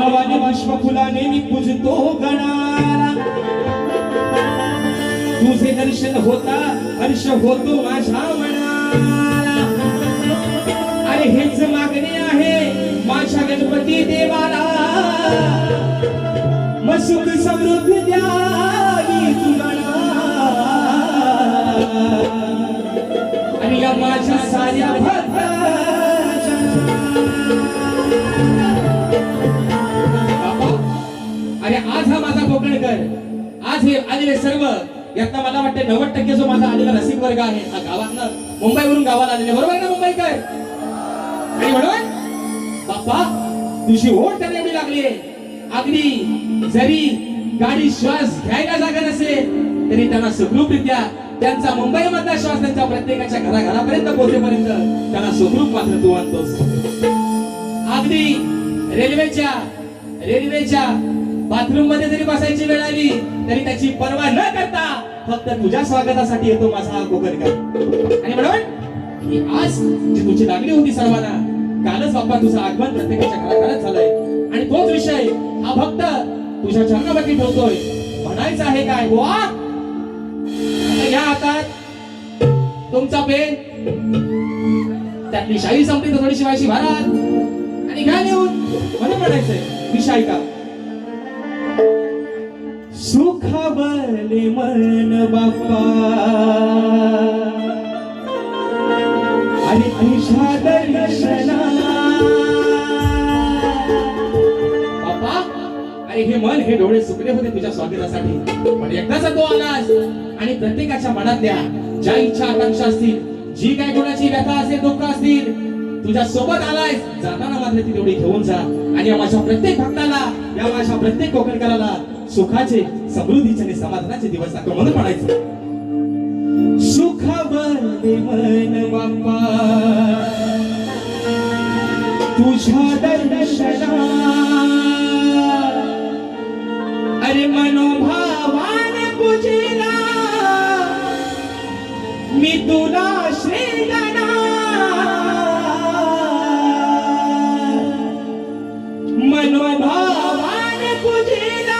भवानी पुष्पफुलाने मी पूजतो गणार. तुझे दर्शन होता हर्ष होतो माझ्या मनाला. अरे हेच मागणे आहे माझ्या गणपती देवाला. मग समृद्ध द्यावी आणि या माझ्या साऱ्या भक्ता आणि आज हा माझा कोकणकर आज हे आलेले सर्व यातनं मला वाटते नव्वद टक्के जो माझा आलेला रसिक वर्ग आहे हा गावातनं मुंबईवरून गावाला आलेले. बरोबर ना मुंबईकर आणि म्हणून बाप्पा तुझी ओढ त्यांनी एवढी लागली अगदी जरी गाडी श्वास घ्यायला जागा नसेल तरी त्यांना सुखरूपरित्या त्यांचा मुंबई मधला श्वास त्यांच्या प्रत्येकाच्या घराघरापर्यंत पोहोचेपर्यंत त्यांना सुखरूप मात्र तू आणतोस. अगदी रेल्वेच्या रेल्वेच्या बाथरूममध्ये जरी बसायची वेळ आली तरी त्याची पर्वा न करता फक्त तुझ्या स्वागतासाठी येतो माझा हा कोकणकर आणि म्हणून ही आज जी तुझी लागली होती सर्वांना कालच बाप्पा तुझं आगमन प्रत्येकाच्या घराघरात झालंय. आणि तोच विषय हा भक्त तुझ्या चरणावरती ठेवतोय. म्हणायचं आहे काय वा या हातात तुमचा पेन त्यातली शाही संपली तर थोडीशी वायशी भारत. आणि घ्या लिहून म्हणून म्हणायचंय विषय का सुखावले मन बाप्पा। आणि तुझ्या दर्शना बाप्पा आणि हे मन हे डोळे सुकले होते तुझ्या स्वागतासाठी पण एकदाच तो आलास आणि प्रत्येकाच्या मनातल्या ज्या इच्छा आकांक्षा असतील जी काय कोणाची व्यथा असेल दुःख असतील तुझ्या सोबत आलाय जाताना मात्र ती तेवढी घेऊन जा. आणि या माझ्या प्रत्येक भक्ताला या माझ्या प्रत्येक कोकणकराला सुखाचे समृद्धीचे आणि समाधानाचे दिवस दाखव म्हणून म्हणायचं. सुखावले मन बाप्पा. तुझ्या दर्शना अरे मनोभावान पूजेला. मी तुला श्रीगणा मनोभावान पूजेला.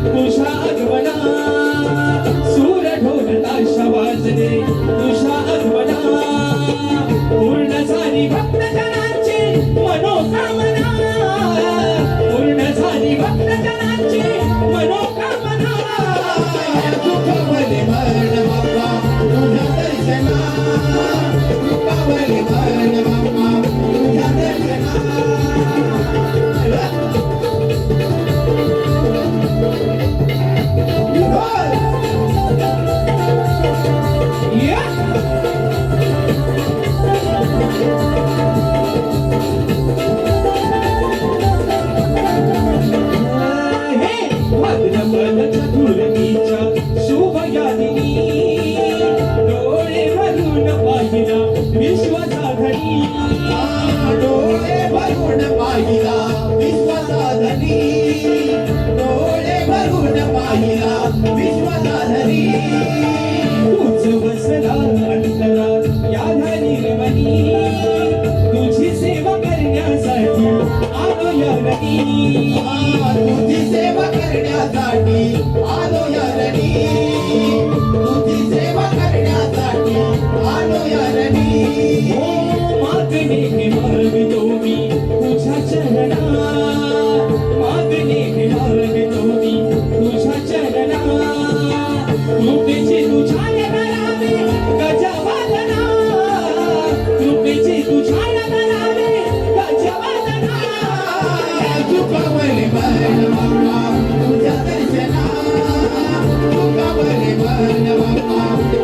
कुशाल पाहिला विश्वाचा धनी. डोळे भरून पाहिला विश्वाचा धनी. डोळे भरून पाहिला विश्वाचा धनी. तूच बसला अंतरा आलो या रणी तुकावले